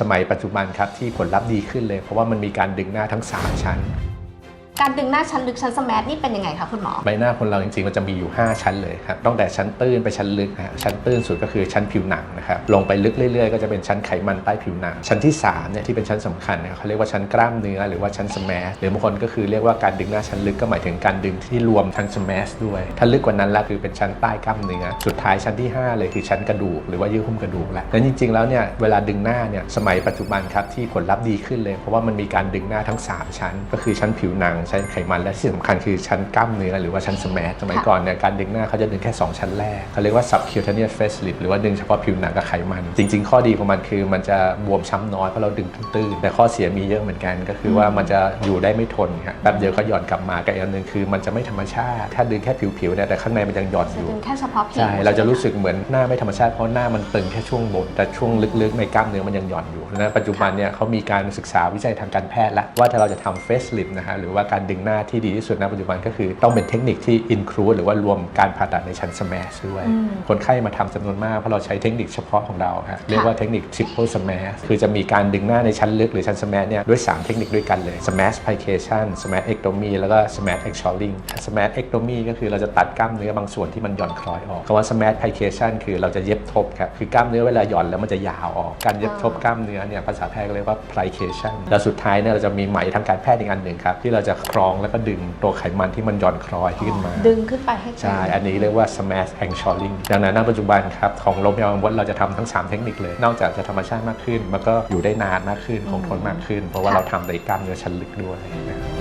สมัยปัจจุบันครับที่ผลลัพธ์ดีขึ้นเลย เพราะว่ามันมีการดึงหน้าทั้ง 3 ชั้น การดึงหน้าชั้นลึกชั้นสแมทนี่เป็นยังไงคะคุณหมอ ใบหน้าคนเราจริงๆมันจะมีอยู่ 5 ชั้นเลยครับตั้งแต่ชั้นตื้นไปชั้นลึกนะฮะชั้นตื้นสุดก็คือชั้นผิวหนังนะครับลงไปลึกเรื่อยๆ ก็จะเป็นชั้นไขมันใต้ผิวหนัง ชั้นที่3เนี่ยที่เป็นชั้นสำคัญเนี่ยเขาเรียกว่าชั้นกล้ามเนื้อหรือว่าชั้นสแมสหรือบางคนก็คือเรียกว่าการดึงหน้าชั้นลึกก็หมายถึงการดึงที่รวมชั้นสแมสด้วยถ้าลึกกว่านั้นละคือเป็นชั้นใต้กล้ามเนื้อสุดท้ายชั้นที่ 5 เลยคือชั้นกระดูกหรือว่าเยื่อหุ้มกระดูกแหละนั้นจริงๆแล้วเนี่ยเวลาดึงหน้าเนี่ยสมัยปัจจุบันครับที่ผลลัพธ์ดีขึ้นเลย เพราะว่ามันมีการดึงหน้าทั้ง 3 ชั้น ก็คือชั้นผิวหนังชั้นไขมันและที่สำคัญคือชั้นกล้ามเนื้อหรือว่าชั้นสแมสสมัยก่อนเนี่ยการดึงหน้าเขาจะดึงแค่ 2 ชั้นแรกเขาเรียกว่า subcutaneous facelift หรือว่าดึงเฉพาะผิวหนังกับไขมัน จริง ๆ ข้อดีของมันคือมันจะบวมช้ำน้อยเพราะเราดึงตื้นๆแต่ข้อเสียมีเยอะเหมือนกันก็คือว่ามันจะอยู่ได้ไม่ทนครับแป๊บเดียวก็หย่อนกลับมากับอีกอันหนึ่งคือมันจะไม่ธรรมชาติ ถ้าดึงแค่ผิวๆเนี่ยแต่ข้างในมันยังหย่อนอจะยู่ดึงแค่เฉพาะผิวใช่เราจะรู้สึกใช่ไหมเหมือนหน้าไม่ธรรมชาติเพราะหน้ามันตึงแค่ช่วงบนแต่ช่วงลึกๆในกล้ามเนื้อมันยังหย่อนอยู่นะปัจจุบันเนี่ยเขามีการศึกษาวิจัยทางการแพทย์แล้วว่าถ้าเราจะทำเฟสลิฟนะฮะหรือว่าการดึงหน้าที่ดีที่สุดณปัจจุบันก็คือต้องเป็นเทคนิคที่ include หรือว่ารวมการผ่าตัดในชั้น smash ด้วยอืมคนไข้มาทำจำนวนมาก เพราะเราใช้เทคนิคเฉพาะของเราฮะเรียกว่าเทคนิค triple smash คือจะมีการดึงหน้าในชั้นลึกหรือชั้น smash เนี่ยด้วย 3 เทคนิคด้วยกันเลย smash plication smash ectomy แล้วก็ smash exhaling smash ectomy ก็คือเราจะตัดกล้ามเนื้อบางส่วนที่มันหย่อนคล้อยออกคำว่า smash plication คือเราจะเย็บทบครับคือกล้ามเนื้อเวลาหย่อนแล้วมันจะยาวออกการเย็บทบกล้ามเนื้อเนี่ยภาษาแพทย์ก็เรียกว่า plication แล้วสุดท้ายเนี่ยเราจะมีไหมทางการแพทย์อีกอันหนึ่งครับที่เราจะคล้องแล้วก็ดึงตัวไขมันที่มันหย่อนคล้อยขึ้นมา ดึงขึ้นไปให้ตึงใช่ อันนี้เรียกว่า smash and shoring ดังนั้นณปัจจุบันครับของโรงพยาบาลบางมดเราจะทำทั้ง 3 เทคนิคเลย นอกจากจะธรรมชาติมากขึ้น มันก็อยู่ได้นานมากขึ้นคงทนมากขึ้น เพราะว่าค่ะเราทำในกล้ามเนื้อชั้นลึกด้วยนะครับ